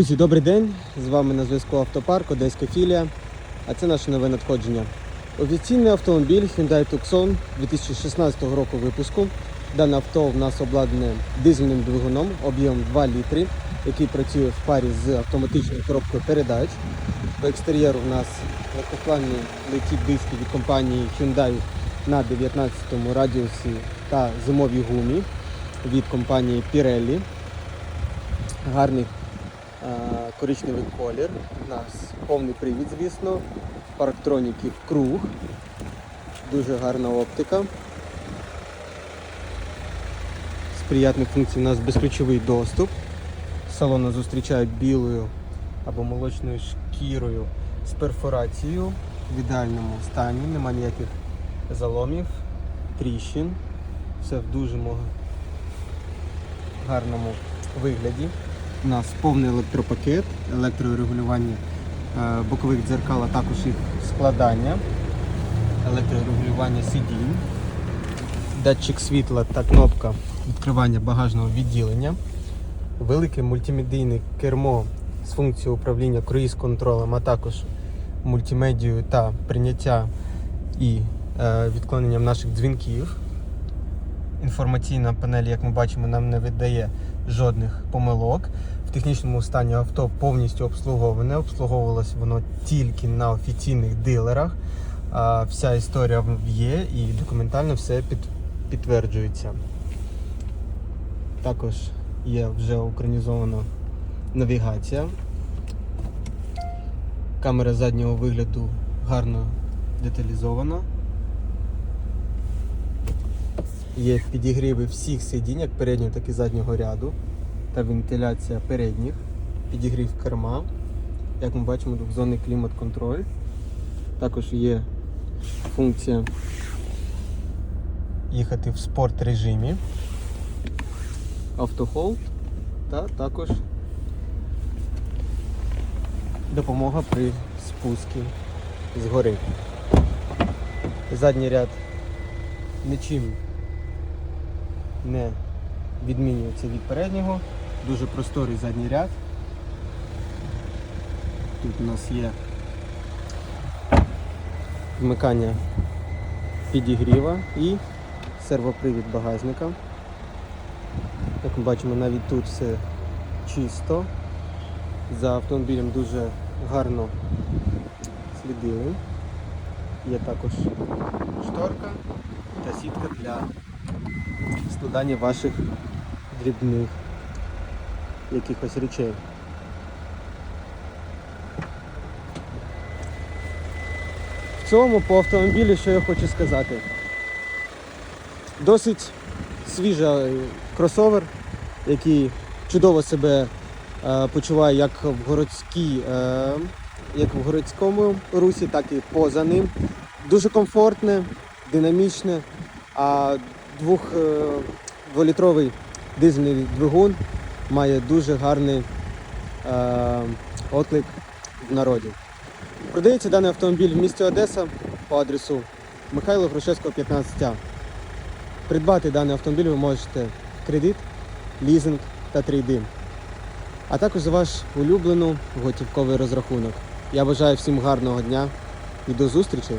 Друзі, добрий день! З вами на зв'язку Автопарк, Одеська філія. А це наше нове надходження. Офіційний автомобіль Hyundai Tucson 2016 року випуску. Дане авто в нас обладнане дизельним двигуном об'ємом 2 літри, який працює в парі з автоматичною коробкою передач. По екстер'єру в нас легкоплавні леті диски від компанії Hyundai на 19 радіусі та зимовій гумі від компанії Pirelli. Гарний коричневий колір. У нас повний привід, звісно. Парктроніків круг. Дуже гарна оптика. З приятних функцій у нас безключовий доступ. Салон нас зустрічають білою або молочною шкірою з перфорацією в ідеальному стані, нема ніяких заломів, тріщин. Все в дуже гарному вигляді. У нас повний електропакет, електрорегулювання е, бокових дзеркал, а також їх складання, електрорегулювання сидінь, датчик світла та кнопка відкривання багажного відділення, велике мультимедійне кермо з функцією управління круїз-контролем, а також мультимедією та прийняття і е, відклоненням наших дзвінків. Інформаційна панель, як ми бачимо, нам не видає жодних помилок. В технічному стані авто повністю обслуговане. Обслуговувалось воно тільки на офіційних дилерах. Вся історія є і документально все під, підтверджується. Також є вже українізована навігація. Камера заднього вигляду гарно деталізована. Є підігріви всіх сидінь, як переднього, так і заднього ряду та вентиляція передніх, підігрів керма. Як ми бачимо, двохзонний клімат-контроль. Також є функція їхати в спорт режимі, автохолд та також допомога при спуску з гори. Задній ряд нічим не відмінюється від переднього. Дуже просторий задній ряд. Тут у нас є вмикання підігріва і сервопривід багажника. Як ми бачимо, навіть тут все чисто. За автомобілем дуже гарно слідили. Є також шторка та сітка для складання ваших дрібних якихось речей. В цьому по автомобілі, що я хочу сказати. Досить свіжий кросовер, який чудово себе е, почуває як в городській, е, як в городському русі, так і поза ним. Дуже комфортне, динамічне, а двох, е, дволітровий дизельний двигун має дуже гарний е, отклик в народі. Продається даний автомобіль в місті Одеса по адресу Михайло Грушевського, 15А. Придбати даний автомобіль ви можете кредит, лізинг та трейдин. А також за ваш улюблений готівковий розрахунок. Я бажаю всім гарного дня і до зустрічей!